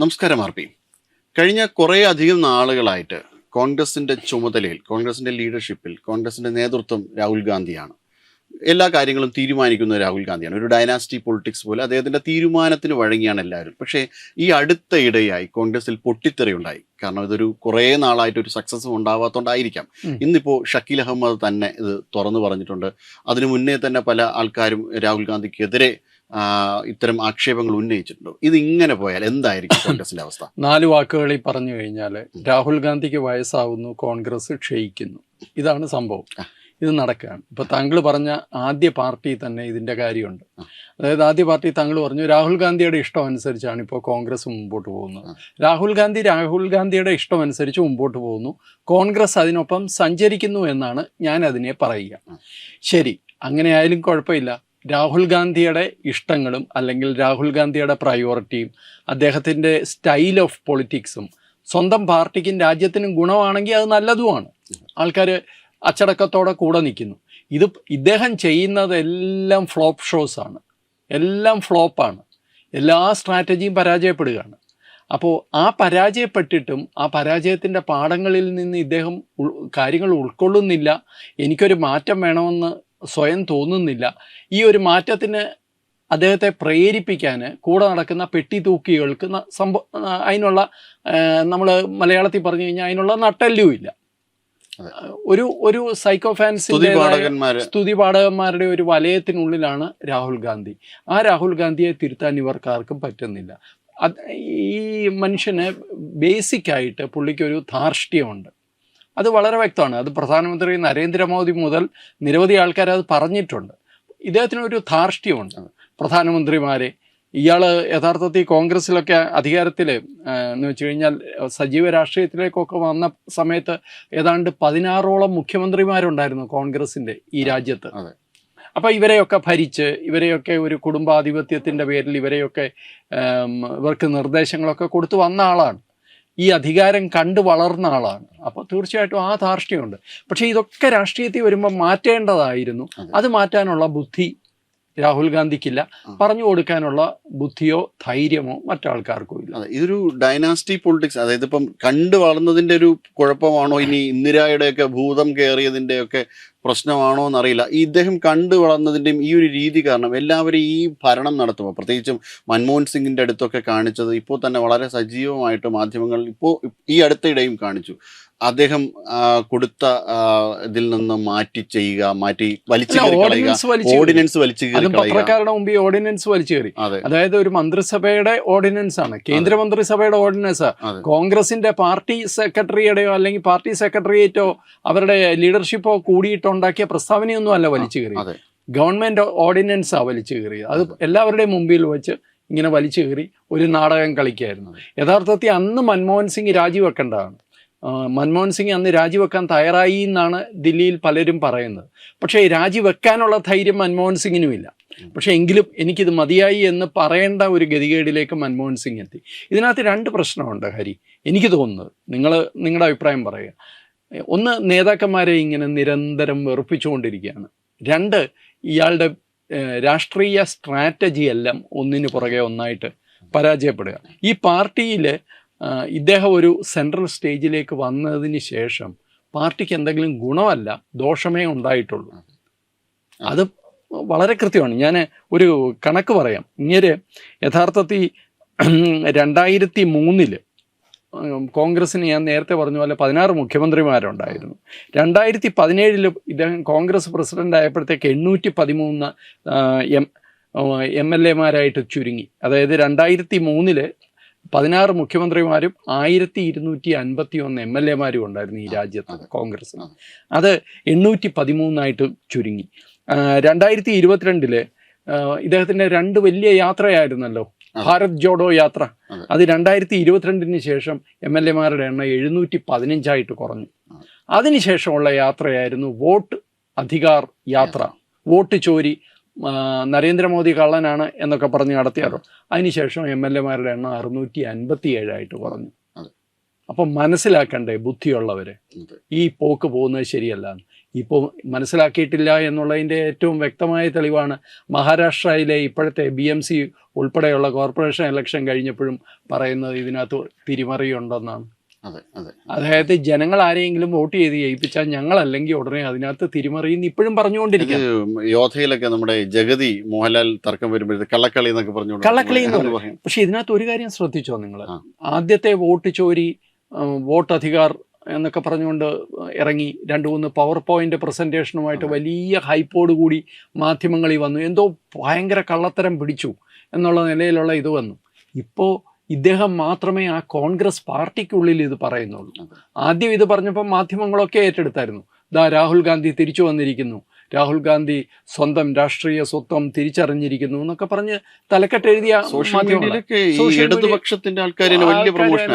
നമസ്കാരം R P. കഴിഞ്ഞ കുറേ അധികം നാളുകളായിട്ട് കോൺഗ്രസിന്റെ ചുമതലയിൽ കോൺഗ്രസിന്റെ ലീഡർഷിപ്പിൽ കോൺഗ്രസിന്റെ നേതൃത്വം രാഹുൽ ഗാന്ധിയാണ്. എല്ലാ കാര്യങ്ങളും തീരുമാനിക്കുന്നത് രാഹുൽ ഗാന്ധിയാണ്. ഒരു ഡൈനാസ്റ്റി പൊളിറ്റിക്സ് പോലെ അദ്ദേഹത്തിന്റെ തീരുമാനത്തിന് വഴങ്ങിയാണ് എല്ലാവരും. പക്ഷേ ഈ അടുത്ത ഇടയായി കോൺഗ്രസിൽ പൊട്ടിത്തെറിയുണ്ടായി കാരണം ഇതൊരു കുറേ നാളായിട്ട് ഒരു സക്സസ് ഉണ്ടാവാത്തോണ്ടായിരിക്കാം. ഉം. ഇന്നിപ്പോൾ ഷക്കീൽ അഹമ്മദ് തന്നെ ഇത് തുറന്നു പറഞ്ഞിട്ടുണ്ട്. അതിനു മുന്നേ തന്നെ പല ആൾക്കാരും രാഹുൽ ഗാന്ധിക്കെതിരെ ഇത്തരം ആക്ഷേപങ്ങൾ ഉന്നയിച്ചിട്ടുണ്ട്? ഇത് ഇങ്ങനെ പോയാൽ എന്തായിരിക്കും കോൺഗ്രസിന്റെ അവസ്ഥ? നാല് വാക്കുകളിൽ പറഞ്ഞു കഴിഞ്ഞാൽ രാഹുൽ ഗാന്ധിക്ക് വയസ്സാവുന്നു കോൺഗ്രസ് ക്ഷയിക്കുന്നു. ഇതാണ് സംഭവം. ഇത് നടക്കുകയാണ്. ഇപ്പൊ താങ്കൾ പറഞ്ഞ ആദ്യ പാർട്ടി തന്നെ ഇതിന്റെ കാര്യമുണ്ട്. അതായത് ആദ്യ പാർട്ടി താങ്കൾ പറഞ്ഞു രാഹുൽ ഗാന്ധിയുടെ ഇഷ്ടം അനുസരിച്ചാണ് ഇപ്പോൾ കോൺഗ്രസ് മുമ്പോട്ട് പോകുന്നത്. രാഹുൽ ഗാന്ധി രാഹുൽ ഗാന്ധിയുടെ ഇഷ്ടം അനുസരിച്ച് മുമ്പോട്ട് പോകുന്നു. കോൺഗ്രസ് അതിനൊപ്പം സഞ്ചരിക്കുന്നു എന്നാണ് ഞാൻ അതിനെ പറയുക. ശരി അങ്ങനെ ആയാലും കുഴപ്പമില്ല. രാഹുൽ ഗാന്ധിയുടെ ഇഷ്ടങ്ങളും അല്ലെങ്കിൽ രാഹുൽ ഗാന്ധിയുടെ പ്രയോറിറ്റിയും അദ്ദേഹത്തിന്റെ സ്റ്റൈൽ ഓഫ് പൊളിറ്റിക്സും സ്വന്തം പാർട്ടിക്കും രാജ്യത്തിനും ഗുണമാണെങ്കിൽ അത് നല്ലതുമാണ്. ആൾക്കാർ അച്ചടക്കത്തോടെ കൂടെ നിൽക്കുന്നു. ഇത് ഇദ്ദേഹം ചെയ്യുന്നതെല്ലാം ഫ്ലോപ്പ് ഷോസ് ആണ്. എല്ലാം ഫ്ലോപ്പാണ് എല്ലാ സ്ട്രാറ്റജിയും പരാജയപ്പെടുകയാണ്. അപ്പോൾ ആ പരാജയപ്പെട്ടിട്ടും ആ പരാജയത്തിന്റെ പാഠങ്ങളിൽ നിന്ന് ഇദ്ദേഹം കാര്യങ്ങൾ ഉൾക്കൊള്ളുന്നില്ല. എനിക്കൊരു മാറ്റം വേണമെന്ന് സ്വയം തോന്നുന്നില്ല. ഈ ഒരു മാറ്റത്തിന് അദ്ദേഹത്തെ പ്രേരിപ്പിക്കാൻ കൂടെ നടക്കുന്ന പെട്ടി തൂക്കികൾക്ക് ന- സംഭ അതിനുള്ള നമ്മൾ മലയാളത്തിൽ പറഞ്ഞു കഴിഞ്ഞാൽ അതിനുള്ള നട്ടെല്ലും ഇല്ല ഒരു ഒരു സൈക്കോ ഫാൻസിന്റെ സ്തുതി പാഠകന്മാരുടെ ഒരു വലയത്തിനുള്ളിലാണ് രാഹുൽ ഗാന്ധി. ആ രാഹുൽ ഗാന്ധിയെ തിരുത്താൻ ഇവർക്കാർക്കും പറ്റുന്നില്ല. ഈ മനുഷ്യന് ബേസിക്കായിട്ട് പുള്ളിക്കൊരു ധാർഷ്ട്യമുണ്ട്. അത് വളരെ വ്യക്തമാണ്. അത് പ്രധാനമന്ത്രി നരേന്ദ്രമോദി മുതൽ നിരവധി ആൾക്കാർ അത് പറഞ്ഞിട്ടുണ്ട്. ഇദ്ദേഹത്തിന് ഒരു ധാർഷ്ട്യമുണ്ട്. പ്രധാനമന്ത്രിമാരെ ഇയാൾ യഥാർത്ഥത്തിൽ കോൺഗ്രസ്സിലൊക്കെ അധികാരത്തിൽ എന്ന് വെച്ച് കഴിഞ്ഞാൽ സജീവ രാഷ്ട്രീയത്തിലേക്കൊക്കെ വന്ന സമയത്ത് ഏതാണ്ട് പതിനാറോളം മുഖ്യമന്ത്രിമാരുണ്ടായിരുന്നു കോൺഗ്രസിന്റെ ഈ രാജ്യത്ത്. അപ്പോൾ അപ്പൊ ഇവരെയൊക്കെ ഭരിച്ച് ഇവരെയൊക്കെ ഒരു കുടുംബാധിപത്യത്തിന്റെ പേരിൽ ഇവരെയൊക്കെ ഇവർക്ക് നിർദ്ദേശങ്ങളൊക്കെ കൊടുത്തു വന്ന ആളാണ്. ഈ അധികാരം കണ്ടു വളർന്ന ആളാണ്. അപ്പോൾ തീർച്ചയായിട്ടും ആ ധാർഷ്ട്യമുണ്ട്. പക്ഷേ ഇതൊക്കെ രാഷ്ട്രീയത്തിൽ വരുമ്പോൾ മാറ്റേണ്ടതായിരുന്നു. അതെ. മാറ്റാനുള്ള ബുദ്ധി രാഹുൽ ഗാന്ധിക്കില്ല. പറഞ്ഞു കൊടുക്കാനുള്ള ബുദ്ധിയോ ധൈര്യമോ മറ്റാൾക്കാർക്കും ഇല്ല. ഇതൊരു ഡൈനാസ്റ്റി പൊളിറ്റിക്സ്. അതായത് ഇപ്പം കണ്ടു വളർന്നതിന്റെ ഒരു കുഴപ്പമാണോ? ഇനി ഇന്ദിരായുടെയൊക്കെ ഭൂതം കയറിയതിന്റെ ഒക്കെ പ്രശ്നമാണോ എന്നറിയില്ല. ഈ ഇദ്ദേഹം കണ്ടു വളർന്നതിന്റെയും ഈ ഒരു രീതി കാരണം എല്ലാവരും ഈ ഭരണം നടത്തുമ്പോൾ പ്രത്യേകിച്ചും മൻമോഹൻ സിംഗിന്റെ അടുത്തൊക്കെ കാണിച്ചത് ഇപ്പോൾ തന്നെ വളരെ സജീവമായിട്ട് മാധ്യമങ്ങൾ ഇപ്പോൾ ഈ അടുത്തിടെയും കാണിച്ചു. അദ്ദേഹം കൊടുത്ത ഇതിൽ നിന്ന് മാറ്റി ചെയ്യുക മാറ്റി വലിച്ചു ഓർഡിനൻസ് വലിച്ചു പത്രക്കാരുടെ മുമ്പ് ഈ ഓർഡിനൻസ് വലിച്ചു കയറി. അതായത് ഒരു മന്ത്രിസഭയുടെ ഓർഡിനൻസ് ആണ് കേന്ദ്ര മന്ത്രിസഭയുടെ ഓർഡിനൻസ് കോൺഗ്രസിന്റെ പാർട്ടി സെക്രട്ടറിയുടെയോ അല്ലെങ്കിൽ പാർട്ടി സെക്രട്ടേറിയറ്റോ അവരുടെ ലീഡർഷിപ്പോ കൂടിയിട്ടുണ്ടാക്കിയ പ്രസ്താവനയൊന്നും അല്ല വലിച്ചു കയറി ഗവൺമെന്റ് ഗവൺമെന്റ് ആ വലിച്ചു കയറിയത് അത് എല്ലാവരുടെയും മുമ്പിൽ വെച്ച് ഇങ്ങനെ വലിച്ചു കയറി ഒരു നാടകം കളിക്കായിരുന്നു. യഥാർത്ഥത്തിൽ അന്ന് മൻമോഹൻ സിംഗ് രാജിവെക്കേണ്ടതാണ്. മൻമോഹൻ സിംഗ് അന്ന് രാജിവെക്കാൻ തയ്യാറായി എന്നാണ് ദില്ലിയിൽ പലരും പറയുന്നത്. പക്ഷേ രാജിവെക്കാനുള്ള ധൈര്യം മൻമോഹൻ സിംഗിനും ഇല്ല. പക്ഷേ എങ്കിലും എനിക്കിത് മതിയായി എന്ന് പറയേണ്ട ഒരു ഗതികേടിലേക്ക് മൻമോഹൻ സിംഗ് എത്തി. ഇതിനകത്ത് രണ്ട് പ്രശ്നമുണ്ട് ഹരി. എനിക്ക് തോന്നുന്നത്. നിങ്ങൾ നിങ്ങളുടെ അഭിപ്രായം പറയുക. ഒന്ന് നേതാക്കന്മാരെ ഇങ്ങനെ നിരന്തരം വെറുപ്പിച്ചുകൊണ്ടിരിക്കുകയാണ്. രണ്ട് ഇയാളുടെ രാഷ്ട്രീയ സ്ട്രാറ്റജി എല്ലാം ഒന്നിന് പുറകെ ഒന്നായിട്ട് പരാജയപ്പെടുക. ഈ പാർട്ടിയിൽ ഇദ്ദേഹം ഒരു സെൻട്രൽ സ്റ്റേജിലേക്ക് വന്നതിന് ശേഷം പാർട്ടിക്ക് എന്തെങ്കിലും ഗുണമല്ല ദോഷമേ ഉണ്ടായിട്ടുള്ളൂ. അത് വളരെ കൃത്യമാണ്. ഞാൻ ഒരു കണക്ക് പറയാം. ഇങ്ങനെ യഥാർത്ഥത്തിൽ രണ്ടായിരത്തി മൂന്നിൽ കോൺഗ്രസിന് ഞാൻ നേരത്തെ പറഞ്ഞ പോലെ പതിനാറ് മുഖ്യമന്ത്രിമാരുണ്ടായിരുന്നു. രണ്ടായിരത്തി പതിനേഴിൽ ഇദ്ദേഹം കോൺഗ്രസ് പ്രസിഡന്റ് ആയപ്പോഴത്തേക്ക് എണ്ണൂറ്റി പതിമൂന്ന് എം എം എൽ എമാരായിട്ട് ചുരുങ്ങി. അതായത് രണ്ടായിരത്തി മൂന്നിൽ പതിനാറ് മുഖ്യമന്ത്രിമാരും ആയിരത്തി ഇരുന്നൂറ്റി അൻപത്തി ഒന്ന് എം എൽ എമാരും ഉണ്ടായിരുന്നു ഈ രാജ്യത്ത് കോൺഗ്രസ് അത് എണ്ണൂറ്റി പതിമൂന്നായിട്ട് ചുരുങ്ങി രണ്ടായിരത്തി ഇരുപത്തിരണ്ടിൽ ഇദ്ദേഹത്തിന്റെ രണ്ട് വലിയ യാത്രയായിരുന്നല്ലോ. ഭാരത് ജോഡോ യാത്ര. അത്. രണ്ടായിരത്തി ഇരുപത്തിരണ്ടിന് ശേഷം എം എൽ എമാരുടെ എണ്ണം എഴുന്നൂറ്റി പതിനഞ്ചായിട്ട് കുറഞ്ഞു. അതെ. അതിനുശേഷമുള്ള യാത്രയായിരുന്നു വോട്ട് അധികാർ യാത്ര. വോട്ട് ചോരി നരേന്ദ്രമോദി കള്ളനാണ് എന്നൊക്കെ പറഞ്ഞ് നടത്തിയാറോ അതിനുശേഷം എം എൽ എമാരുടെ എണ്ണം അറുന്നൂറ്റി അൻപത്തി ഏഴായിട്ട് കുറഞ്ഞു. അപ്പം മനസ്സിലാക്കണ്ടേ ബുദ്ധിയുള്ളവരെ. ഈ പോക്ക് പോകുന്നത് ശരിയല്ല ഇപ്പോൾ മനസ്സിലാക്കിയിട്ടില്ല എന്നുള്ളതിന്റെ ഏറ്റവും വ്യക്തമായ തെളിവാണ് മഹാരാഷ്ട്രയിലെ ഇപ്പോഴത്തെ ബി എം സി ഉൾപ്പെടെയുള്ള കോർപ്പറേഷൻ ഇലക്ഷൻ കഴിഞ്ഞപ്പോഴും പറയുന്നത് ഇതിനകത്ത് തിരിമറിയുണ്ടെന്നാണ്. അതെ അതെ. അതായത് ജനങ്ങൾ ആരെയെങ്കിലും വോട്ട് ചെയ്ത് ജയിപ്പിച്ചാൽ ഞങ്ങളല്ലെങ്കിൽ ഉടനെ അതിനകത്ത് തിരിമറിയുന്ന ഇപ്പോഴും പറഞ്ഞുകൊണ്ടിരിക്കും യോധയിലൊക്കെ നമ്മുടെ ജഗതി മോഹൻലാൽ തർക്കം വരുമ്പോഴത്തെ കള്ളക്കളി എന്നൊക്കെ പറഞ്ഞു കള്ളക്കളി എന്ന് പറയും. പക്ഷെ ഇതിനകത്ത് ഒരു കാര്യം ശ്രദ്ധിച്ചോ നിങ്ങൾ. ആദ്യത്തെ വോട്ട് ചോരി വോട്ട് അധികാർ എന്നൊക്കെ പറഞ്ഞുകൊണ്ട് ഇറങ്ങി രണ്ട് മൂന്ന് പവർ പോയിന്റ് പ്രസന്റേഷനുമായിട്ട് വലിയ ഹൈപ്പോട് കൂടി മാധ്യമങ്ങളിൽ വന്നു. എന്തോ ഭയങ്കര കള്ളത്തരം പിടിച്ചു എന്നുള്ള നിലയിലുള്ള ഇത് വന്നു. ഇപ്പോൾ ഇദ്ദേഹം മാത്രമേ ആ കോൺഗ്രസ് പാർട്ടിക്കുള്ളിൽ ഇത് പറയുന്നുള്ളൂ. ആദ്യം ഇത് പറഞ്ഞപ്പോൾ മാധ്യമങ്ങളൊക്കെ ഏറ്റെടുത്തായിരുന്നു. ദാ രാഹുൽ ഗാന്ധി തിരിച്ചു വന്നിരിക്കുന്നു. രാഹുൽ ഗാന്ധി സ്വന്തം രാഷ്ട്രീയ സ്വത്വം തിരിച്ചറിഞ്ഞിരിക്കുന്നു എന്നൊക്കെ പറഞ്ഞ് തലക്കെട്ട് എഴുതിയ ഇടതുപക്ഷത്തിന്റെ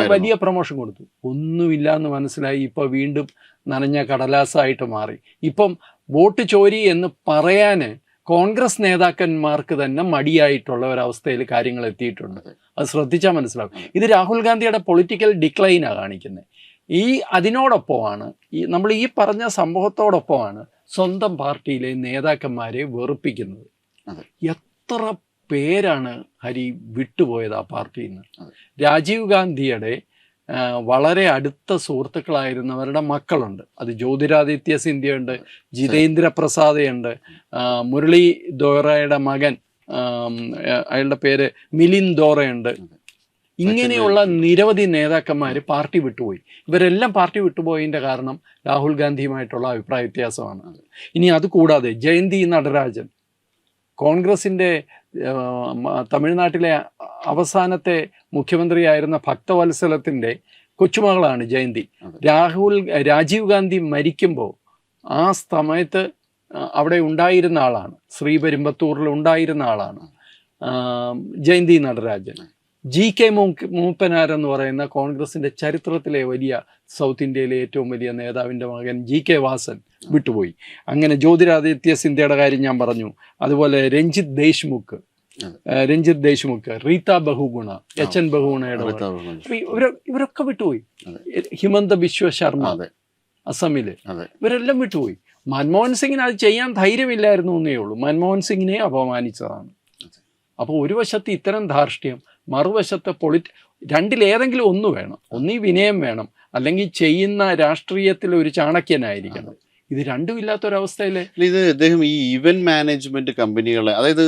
വലിയ പ്രൊമോഷൻ കൊടുത്തു. ഒന്നുമില്ല എന്ന് മനസ്സിലായി. ഇപ്പൊ വീണ്ടും നനഞ്ഞ കടലാസായിട്ട് മാറി. ഇപ്പം വോട്ട് ചോരി എന്ന് പറയാന് കോൺഗ്രസ് നേതാക്കന്മാർക്ക് തന്നെ മടിയായിട്ടുള്ള ഒരവസ്ഥയിൽ കാര്യങ്ങൾ എത്തിയിട്ടുണ്ട്. അതെ. ശ്രദ്ധിച്ചാൽ മനസ്സിലാവും. ഇത് രാഹുൽ ഗാന്ധിയുടെ പൊളിറ്റിക്കൽ ഡിക്ലൈനാണ് കാണിക്കുന്നത് ഈ അതിനോടൊപ്പമാണ് ഈ നമ്മൾ ഈ പറഞ്ഞ സംഭവത്തോടൊപ്പമാണ് സ്വന്തം പാർട്ടിയിലെ നേതാക്കന്മാരെ വെറുപ്പിക്കുന്നത്. എത്ര പേരാണ് ഹരി വിട്ടുപോയത് ആ പാർട്ടിയിൽ നിന്ന് രാജീവ് ഗാന്ധിയുടെ വളരെ അടുത്ത സുഹൃത്തുക്കളായിരുന്നവരുടെ മക്കളുണ്ട്. അത് ജ്യോതിരാദിത്യ സിന്ധ്യയുണ്ട് ജിതേന്ദ്ര പ്രസാദയുണ്ട് മുരളി ദോറയുടെ മകൻ അയാളുടെ പേര് മിലിൻ ദോറയുണ്ട്. ഇങ്ങനെയുള്ള നിരവധി നേതാക്കന്മാർ പാർട്ടി വിട്ടുപോയി. ഇവരെല്ലാം പാർട്ടി വിട്ടുപോയതിന്റെ കാരണം രാഹുൽ ഗാന്ധിയുമായിട്ടുള്ള അഭിപ്രായ വ്യത്യാസമാണ്. ഇനി അതുകൂടാതെ ജയന്തി നടരാജൻ കോൺഗ്രസിന്റെ തമിഴ്നാട്ടിലെ അവസാനത്തെ മുഖ്യമന്ത്രിയായിരുന്ന ഭക്തവത്സലത്തിന്റെ കൊച്ചുമകളാണ് ജയന്തി. രാഹുൽ രാജീവ് ഗാന്ധി മരിക്കുമ്പോൾ ആ സമയത്ത് അവിടെ ഉണ്ടായിരുന്ന ആളാണ്. ശ്രീപെരുമ്പത്തൂരിൽ ഉണ്ടായിരുന്ന ആളാണ് ജയന്തി നടരാജൻ. ജി കെ മൂപ്പനാർ എന്ന് പറയുന്ന കോൺഗ്രസിന്റെ ചരിത്രത്തിലെ വലിയ സൗത്ത് ഇന്ത്യയിലെ ഏറ്റവും വലിയ നേതാവിന്റെ മകൻ ജി കെ വാസൻ വിട്ടുപോയി. അങ്ങനെ ജ്യോതിരാദിത്യ സിന്ധ്യയുടെ കാര്യം ഞാൻ പറഞ്ഞു. അതുപോലെ രഞ്ജിത് ദേശ്മുഖ്. രഞ്ജിത് രഞ്ജിത്ത് ദേശ്മുഖ് റീത്ത ബഹുഗുണ എച്ച് എൻ ബഹുഗുണയുടെ ഇവരൊക്കെ വിട്ടുപോയി. ഹിമന്ത ബിശ്വ ശർമ്മ അസമിൽ. ഇവരെല്ലാം വിട്ടുപോയി. മൻമോഹൻ സിംഗിന് അത് ചെയ്യാൻ ധൈര്യമില്ലായിരുന്നു എന്നേ ഉള്ളൂ. മൻമോഹൻ സിംഗിനെ അപമാനിച്ചതാണ്. അപ്പോൾ ഒരു വശത്ത് ഇത്തരം ധാർഷ്ട്യം മറുവശത്ത് പൊളിറ്റ് രണ്ടിലേതെങ്കിലും ഒന്ന് വേണം. ഒന്നീ വിനയം വേണം. അല്ലെങ്കിൽ ചെയ്യുന്ന രാഷ്ട്രീയത്തിൽ ഒരു ചാണക്യനായിരിക്കണം. ഇത് രണ്ടും ഇല്ലാത്ത ഇല്ലാത്തൊരവസ്ഥയിൽ ഇത് അദ്ദേഹം ഈ ഇവന്റ് മാനേജ്മെന്റ് കമ്പനികളെ അതായത്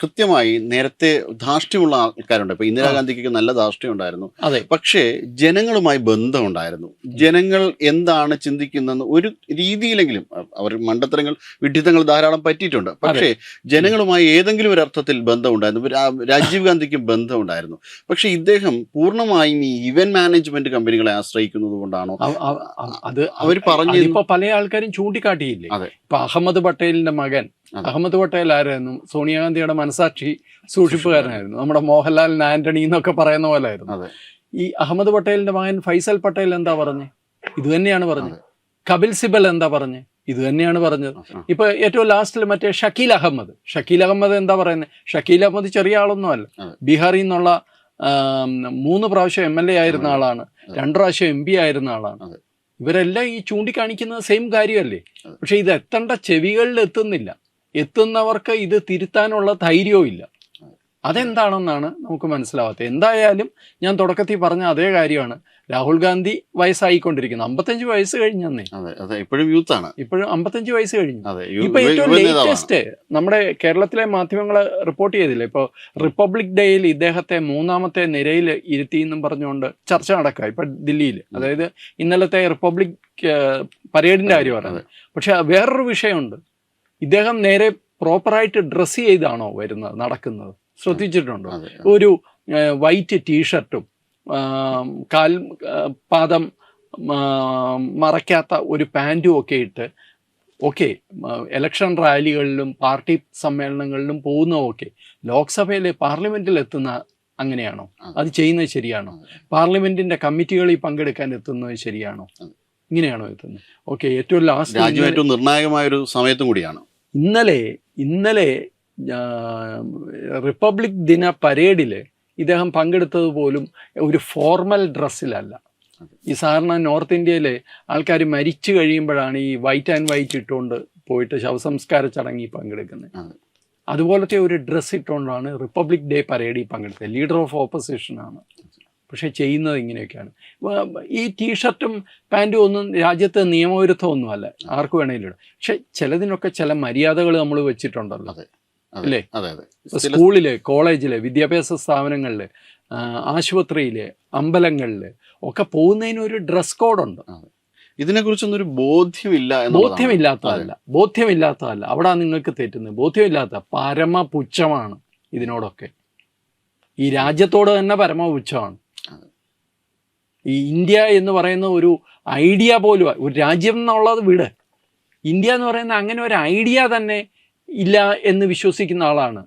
കൃത്യമായി നേരത്തെ ധാർഷ്ട്യമുള്ള ആൾക്കാരുണ്ട്. ഇപ്പൊ ഇന്ദിരാഗാന്ധിക്ക് നല്ല ധാർഷ്ട്യം ഉണ്ടായിരുന്നു. അതെ. പക്ഷേ ജനങ്ങളുമായി ബന്ധമുണ്ടായിരുന്നു. ജനങ്ങൾ എന്താണ് ചിന്തിക്കുന്നതെന്ന് ഒരു രീതിയിലെങ്കിലും അവർ മണ്ടത്തരങ്ങൾ വിഡിത്തങ്ങൾ ധാരാളം പറ്റിയിട്ടുണ്ട്. പക്ഷേ ജനങ്ങളുമായി ഏതെങ്കിലും ഒരു അർത്ഥത്തിൽ ബന്ധമുണ്ടായിരുന്നു രാജീവ് ഗാന്ധിക്കും ബന്ധമുണ്ടായിരുന്നു. പക്ഷേ ഇദ്ദേഹം പൂർണമായും ഈ ഇവന്റ് മാനേജ്മെന്റ് കമ്പനികളെ ആശ്രയിക്കുന്നത് കൊണ്ടാണോ? അത് അവർ പറഞ്ഞു ഇപ്പൊ പല ആൾക്കാരും ചൂണ്ടിക്കാട്ടിയില്ലേ. ഇപ്പൊ അഹമ്മദ് പട്ടേലിന്റെ മകൻ. അഹമ്മദ് പട്ടേൽ ആരായിരുന്നു? സോണിയാഗാന്ധിയുടെ മനസാക്ഷി സൂക്ഷിപ്പുകാരനായിരുന്നു. നമ്മുടെ മോഹൻലാൽ ആന്റണി എന്നൊക്കെ പറയുന്ന പോലെ ആയിരുന്നു ഈ അഹമ്മദ് പട്ടേലിന്റെ മകൻ ഫൈസൽ പട്ടേൽ എന്താ പറഞ്ഞത് ഇത് തന്നെയാണ് പറഞ്ഞത് കപിൽ സിബൽ എന്താ പറഞ്ഞത് ഇത് തന്നെയാണ് പറഞ്ഞത്. ഇപ്പൊ ഏറ്റവും ലാസ്റ്റിൽ മറ്റേ ഷക്കീൽ അഹമ്മദ്. ഷക്കീൽ അഹമ്മദ് എന്താ പറയുന്നത് ഷക്കീൽ അഹമ്മദ് ചെറിയ ആളൊന്നും അല്ല. ബീഹാറിൽ നിന്നുള്ള മൂന്ന് പ്രാവശ്യം എം എൽ എ ആയിരുന്ന ആളാണ്. രണ്ടു പ്രാവശ്യം എം പി ആയിരുന്ന ആളാണ്. ഇവരെല്ലാം ഈ ചൂണ്ടിക്കാണിക്കുന്നത് സെയിം കാര്യമല്ലേ. പക്ഷെ ഇത് എത്തേണ്ട ചെവികളിൽ എത്തുന്നില്ല എത്തുന്നവർക്ക് ഇത് തിരുത്താനുള്ള ധൈര്യവും ഇല്ല അതെന്താണെന്നാണ് നമുക്ക് മനസ്സിലാവാത്തത്. എന്തായാലും ഞാൻ തുടക്കത്തിൽ പറഞ്ഞ അതേ കാര്യമാണ്. രാഹുൽ ഗാന്ധി വയസ്സായിക്കൊണ്ടിരിക്കുന്നു. അമ്പത്തഞ്ച് വയസ്സ് കഴിഞ്ഞന്നേ. അതെ അതെ. ഇപ്പോഴും യൂത്ത് ആണ് ഇപ്പോഴും അമ്പത്തഞ്ച് വയസ്സ് കഴിഞ്ഞു. ഇപ്പൊ ഏറ്റവും ലേറ്റസ്റ്റ് നമ്മുടെ കേരളത്തിലെ മാധ്യമങ്ങൾ റിപ്പോർട്ട് ചെയ്തില്ലേ? ഇപ്പോൾ റിപ്പബ്ലിക് ഡേയിൽ ഇദ്ദേഹത്തെ മൂന്നാമത്തെ നിരയിൽ ഇരുത്തി എന്നും പറഞ്ഞുകൊണ്ട് ചർച്ച നടക്കുക. ഇപ്പൊ ദില്ലിയിൽ അതായത് ഇന്നലത്തെ റിപ്പബ്ലിക് പരേഡിന്റെ കാര്യം പറഞ്ഞത് പക്ഷെ വേറൊരു വിഷയമുണ്ട്. ഇദ്ദേഹം നേരെ പ്രോപ്പറായിട്ട് ഡ്രസ്സ് ചെയ്താണോ വരുന്നത് നടക്കുന്നത്? ശ്രദ്ധിച്ചിട്ടുണ്ടോ? ഒരു വൈറ്റ് ടീഷർട്ടും കാൽ പാദം മറയ്ക്കാത്ത ഒരു പാന്റും ഒക്കെ ഇട്ട് ഓക്കെ ഇലക്ഷൻ റാലികളിലും പാർട്ടി സമ്മേളനങ്ങളിലും പോകുന്ന ഓക്കെ ലോക്സഭയിലെ പാർലമെന്റിൽ എത്തുന്ന അങ്ങനെയാണോ? അത്. ചെയ്യുന്നത് ശരിയാണോ? പാർലമെന്റിന്റെ കമ്മിറ്റികളിൽ പങ്കെടുക്കാൻ എത്തുന്നത് ശരിയാണോ? ഇങ്ങനെയാണോ എത്തുന്നത്? ഓക്കെ ഏറ്റവും ലാസ്റ്റ് ഏറ്റവും നിർണായകമായ ഒരു സമയത്തും കൂടിയാണ്. ഇന്നലെ ഇന്നലെ റിപ്പബ്ലിക് ദിന പരേഡിൽ ഇദ്ദേഹം പങ്കെടുത്തത് പോലും ഒരു ഫോർമൽ ഡ്രസ്സിലല്ല. ഈ സാധാരണ നോർത്ത് ഇന്ത്യയിലെ ആൾക്കാർ മരിച്ചു കഴിയുമ്പോഴാണ് ഈ വൈറ്റ് ആൻഡ് വൈറ്റ് ഇട്ടുകൊണ്ട് പോയിട്ട് ശവസംസ്കാര ചടങ്ങിൽ പങ്കെടുക്കുന്നത്. അതുപോലത്തെ ഒരു ഡ്രസ്സ് ഇട്ടുകൊണ്ടാണ് റിപ്പബ്ലിക് ഡേ പരേഡിൽ പങ്കെടുത്തത്. ലീഡർ ഓഫ് ഓപ്പോസിഷൻ ആണ്. പക്ഷേ ചെയ്യുന്നത് ഇങ്ങനെയൊക്കെയാണ്. ഈ ടീഷർട്ടും പാന്റും ഒന്നും രാജ്യത്ത് നിയമവിരുദ്ധമൊന്നുമല്ല. ആർക്ക് വേണമെങ്കിലും പക്ഷെ ചിലതിനൊക്കെ ചില മര്യാദകൾ നമ്മൾ വെച്ചിട്ടുണ്ടല്ലോ. അല്ലേ? അതെ അതെ. ഇപ്പൊ സ്കൂളിൽ കോളേജിൽ വിദ്യാഭ്യാസ സ്ഥാപനങ്ങളിൽ ആശുപത്രിയിൽ അമ്പലങ്ങളിൽ ഒക്കെ പോകുന്നതിന് ഒരു ഡ്രസ് കോഡുണ്ട് ഇതിനെക്കുറിച്ചൊന്നും ഒരു ബോധ്യമില്ല. ബോധ്യമില്ലാത്തതല്ല. ബോധ്യമില്ലാത്തതല്ല. അവിടെ നിങ്ങൾക്ക് തെറ്റുന്നത്. ബോധ്യമില്ലാത്ത പരമപുച്ഛമാണ് ഇതിനോടൊക്കെ. ഈ രാജ്യത്തോട് തന്നെ പരമപുച്ഛമാണ്. ഈ ഇന്ത്യ എന്ന് പറയുന്ന ഒരു ഐഡിയ പോലും ഒരു രാജ്യം എന്നുള്ളത് വിട്. ഇന്ത്യ എന്ന് പറയുന്ന അങ്ങനെ ഒരു ഐഡിയ തന്നെ ഇല്ല എന്ന് വിശ്വസിക്കുന്ന ആളാണ്.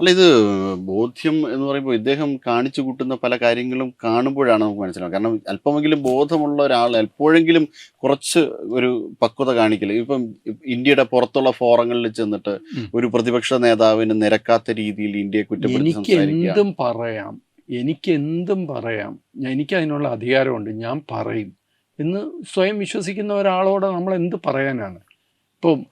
അല്ല ഇത് ബോധ്യം എന്ന് പറയുമ്പോൾ ഇദ്ദേഹം കാണിച്ചു കൂട്ടുന്ന പല കാര്യങ്ങളും കാണുമ്പോഴാണ് നമുക്ക് മനസ്സിലാവുക കാരണം അല്പമെങ്കിലും ബോധമുള്ള ഒരാൾ എപ്പോഴെങ്കിലും കുറച്ച് ഒരു പക്വത കാണിക്കില്ല ഇപ്പം ഇന്ത്യയുടെ പുറത്തുള്ള ഫോറങ്ങളിൽ ചെന്നിട്ട് ഒരു പ്രതിപക്ഷ നേതാവിന് നിരക്കാത്ത രീതിയിൽ ഇന്ത്യയെ കുറ്റപ്പെടുത്തി എന്തും പറയാം. എനിക്ക് എന്തും പറയാം. എനിക്ക് അതിനുള്ള അധികാരമുണ്ട്. ഞാൻ പറയും. എന്ന് സ്വയം വിശ്വസിക്കുന്ന ഒരാളോട് നമ്മൾ എന്ത് പറയാനാണ്? ഇപ്പം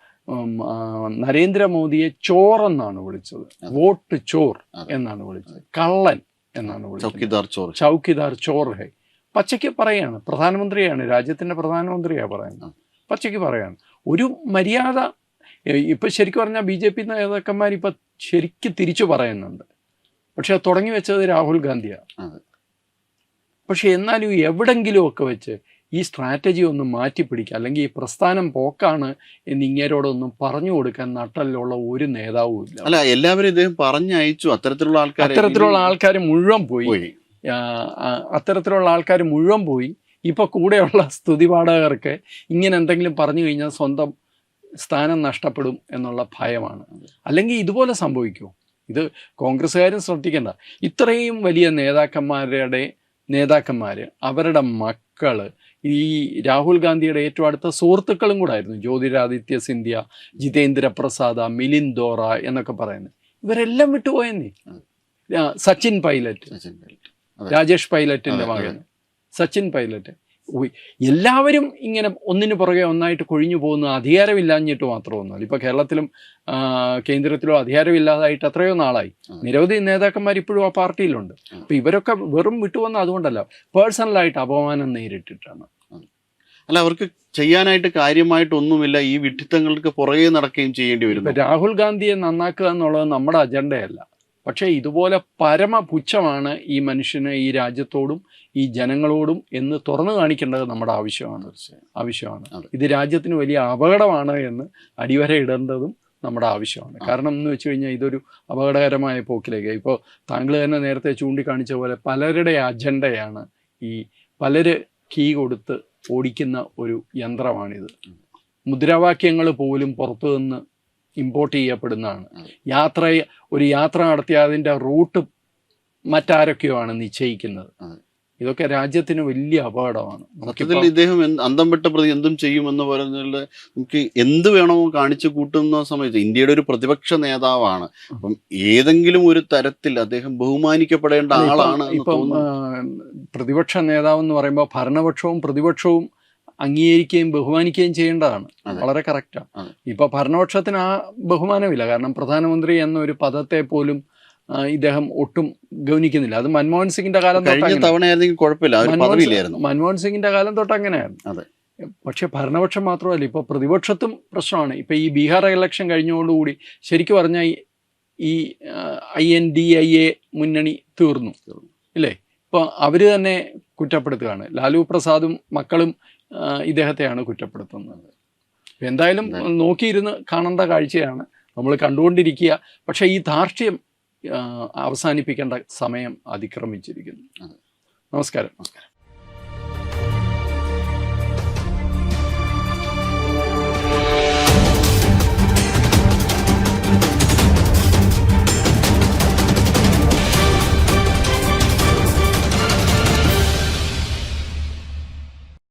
നരേന്ദ്രമോദിയെ ചോറെന്നാണ് വിളിച്ചത്. വോട്ട് ചോർ എന്നാണ് വിളിച്ചത്. കള്ളൻ എന്നാണ് വിളിച്ചത്. ചൗക്കിദാർ ചോർ ഹേ. പച്ചയ്ക്ക് പറയാണ് പ്രധാനമന്ത്രിയാണ് രാജ്യത്തിന്റെ പ്രധാനമന്ത്രിയാണ് പറയുന്നത്. പച്ചയ്ക്ക് പറയാണ്. ഒരു മര്യാദ ഇപ്പൊ ശരിക്കും പറഞ്ഞാൽ ബി ജെ പി നേതാക്കന്മാർ ഇപ്പൊ ശരിക്ക് തിരിച്ചു പറയുന്നുണ്ട്. പക്ഷെ തുടങ്ങി വെച്ചത് രാഹുൽ ഗാന്ധിയാണ്. പക്ഷെ എന്നാലും എവിടെങ്കിലും ഒക്കെ വെച്ച് ഈ സ്ട്രാറ്റജി ഒന്ന് മാറ്റിപ്പിടിക്കുക അല്ലെങ്കിൽ ഈ പ്രസ്ഥാനം പോക്കാണ് എന്ന് ഇങ്ങേരോടൊന്നും പറഞ്ഞു കൊടുക്കാൻ നട്ടലിലുള്ള ഒരു നേതാവും ഇല്ല. അല്ല എല്ലാവരും ഇദ്ദേഹം പറഞ്ഞയച്ചു. അത്തരത്തിലുള്ള ആൾക്കാർ അത്തരത്തിലുള്ള ആൾക്കാർ മുഴുവൻ പോയി. അത്തരത്തിലുള്ള ആൾക്കാർ മുഴുവൻ പോയി. ഇപ്പൊ കൂടെയുള്ള സ്തുതിപാഠകർക്ക് ഇങ്ങനെ എന്തെങ്കിലും പറഞ്ഞു കഴിഞ്ഞാൽ സ്വന്തം സ്ഥാനം നഷ്ടപ്പെടും എന്നുള്ള ഭയമാണ്. അല്ലെങ്കിൽ ഇതുപോലെ സംഭവിക്കുമോ ഇത് കോൺഗ്രസ്സുകാരും ശ്രദ്ധിക്കേണ്ട. ഇത്രയും വലിയ നേതാക്കന്മാരുടെ നേതാക്കന്മാർ അവരുടെ മക്കൾ ഈ രാഹുൽ ഗാന്ധിയുടെ ഏറ്റവും അടുത്ത സുഹൃത്തുക്കളും കൂടെ ആയിരുന്നു ജ്യോതിരാദിത്യ സിന്ധ്യ ജിതേന്ദ്ര പ്രസാദ ദോറ എന്നൊക്കെ പറയുന്നത്. ഇവരെല്ലാം വിട്ടുപോയെന്നേ. സച്ചിൻ പൈലറ്റ്. രാജേഷ് പൈലറ്റിന്റെ മകൻ. സച്ചിൻ പൈലറ്റ്. എല്ലാവരും ഇങ്ങനെ ഒന്നിനു പുറകെ ഒന്നായിട്ട് കൊഴിഞ്ഞു പോകുന്ന അധികാരമില്ലാഞ്ഞിട്ട് മാത്രമൊന്നുമല്ല ഇപ്പൊ കേരളത്തിലും കേന്ദ്രത്തിലോ അധികാരമില്ലാതായിട്ട് എത്രയോ നാളായി. നിരവധി നേതാക്കന്മാർ ഇപ്പോഴും ആ പാർട്ടിയിലുണ്ട്. അപ്പൊ ഇവരൊക്കെ വെറും വിട്ടുവന്ന അതുകൊണ്ടല്ല പേഴ്സണലായിട്ട് അപമാനം നേരിട്ടിട്ടാണ്. അല്ല അവർക്ക് ചെയ്യാനായിട്ട് കാര്യമായിട്ടൊന്നുമില്ല. ഈ വിഡ്ഢിത്തങ്ങൾക്ക് പുറകെ നടക്കുകയും ചെയ്യേണ്ടി വരും രാഹുൽ ഗാന്ധിയെ നന്നാക്കുക എന്നുള്ളത് നമ്മുടെ അജണ്ടയല്ല. പക്ഷേ ഇതുപോലെ പരമപുച്ഛമാണ് ഈ മനുഷ്യന് ഈ രാജ്യത്തോടും ഈ ജനങ്ങളോടും എന്ന് തുറന്നു കാണിക്കേണ്ടത് നമ്മുടെ ആവശ്യമാണ് ആവശ്യമാണ്. ഇത് രാജ്യത്തിന് വലിയ അപകടമാണ് എന്ന് അടിവര ഇടേണ്ടതും നമ്മുടെ ആവശ്യമാണ്. കാരണം എന്ന് വെച്ച് കഴിഞ്ഞാൽ ഇതൊരു അപകടകരമായ പോക്കിലേക്ക്. ഇപ്പോൾ താങ്കൾ തന്നെ നേരത്തെ ചൂണ്ടിക്കാണിച്ച പോലെ പലരുടെ അജണ്ടയാണ് ഈ പലര് കീ കൊടുത്ത് ഓടിക്കുന്ന ഒരു യന്ത്രമാണിത്. മുദ്രാവാക്യങ്ങൾ പോലും പുറത്തു നിന്ന് ഇമ്പോർട്ട് ചെയ്യപ്പെടുന്നതാണ്. യാത്ര ഒരു യാത്ര നടത്തിയ അതിന്റെ റൂട്ട് മറ്റാരൊക്കെയോ ആണ് നിശ്ചയിക്കുന്നത്. ഇതൊക്കെ രാജ്യത്തിന് വലിയ അപകടമാണ്. സത്യത്തിൽ ഇദ്ദേഹം അന്തം വിട്ട പ്രതി എന്തും ചെയ്യുമെന്ന് പറഞ്ഞാൽ നമുക്ക് എന്ത് വേണമോ കാണിച്ചു കൂട്ടുന്ന സമയത്ത് ഇന്ത്യയുടെ ഒരു പ്രതിപക്ഷ നേതാവാണ്. അപ്പം ഏതെങ്കിലും ഒരു തരത്തിൽ അദ്ദേഹം ബഹുമാനിക്കപ്പെടേണ്ട ആളാണ് ഇപ്പം പ്രതിപക്ഷ നേതാവ് എന്ന് പറയുമ്പോൾ ഭരണപക്ഷവും പ്രതിപക്ഷവും അംഗീകരിക്കുകയും ബഹുമാനിക്കുകയും ചെയ്യേണ്ടതാണ്. വളരെ കറക്റ്റാണ്. ഇപ്പൊ ഭരണപക്ഷത്തിന് ആ ബഹുമാനമില്ല. കാരണം പ്രധാനമന്ത്രി എന്നൊരു പദത്തെ പോലും ഇദ്ദേഹം ഒട്ടും ഗൗനിക്കുന്നില്ല. അത് മൻമോഹൻ സിംഗിന്റെ കാലം കുഴപ്പമില്ല. മൻമോഹൻ സിംഗിന്റെ കാലം തൊട്ട് അങ്ങനെയായിരുന്നു. പക്ഷെ ഭരണപക്ഷം മാത്രമല്ല ഇപ്പൊ പ്രതിപക്ഷത്തും പ്രശ്നമാണ്. ഇപ്പൊ ഈ ബീഹാർ ഇലക്ഷൻ കഴിഞ്ഞതോടുകൂടി ശരിക്കും പറഞ്ഞാൽ ഈ I N D I A മുന്നണി തീർന്നു. ഇല്ലേ? ഇപ്പൊ അവർ തന്നെ കുറ്റപ്പെടുത്തുകയാണ്. ലാലു പ്രസാദും മക്കളും ഇദ്ദേഹത്തെയാണ് കുറ്റപ്പെടുത്തുന്നത്. എന്തായാലും നോക്കിയിരുന്ന് കാണേണ്ട കാഴ്ചയാണ്. നമ്മൾ കണ്ടുകൊണ്ടിരിക്കുക. പക്ഷേ ഈ ധാർഷ്ട്യം അവസാനിപ്പിക്കേണ്ട സമയം അതിക്രമിച്ചിരിക്കുന്നു. നമസ്കാരം. നമസ്കാരം.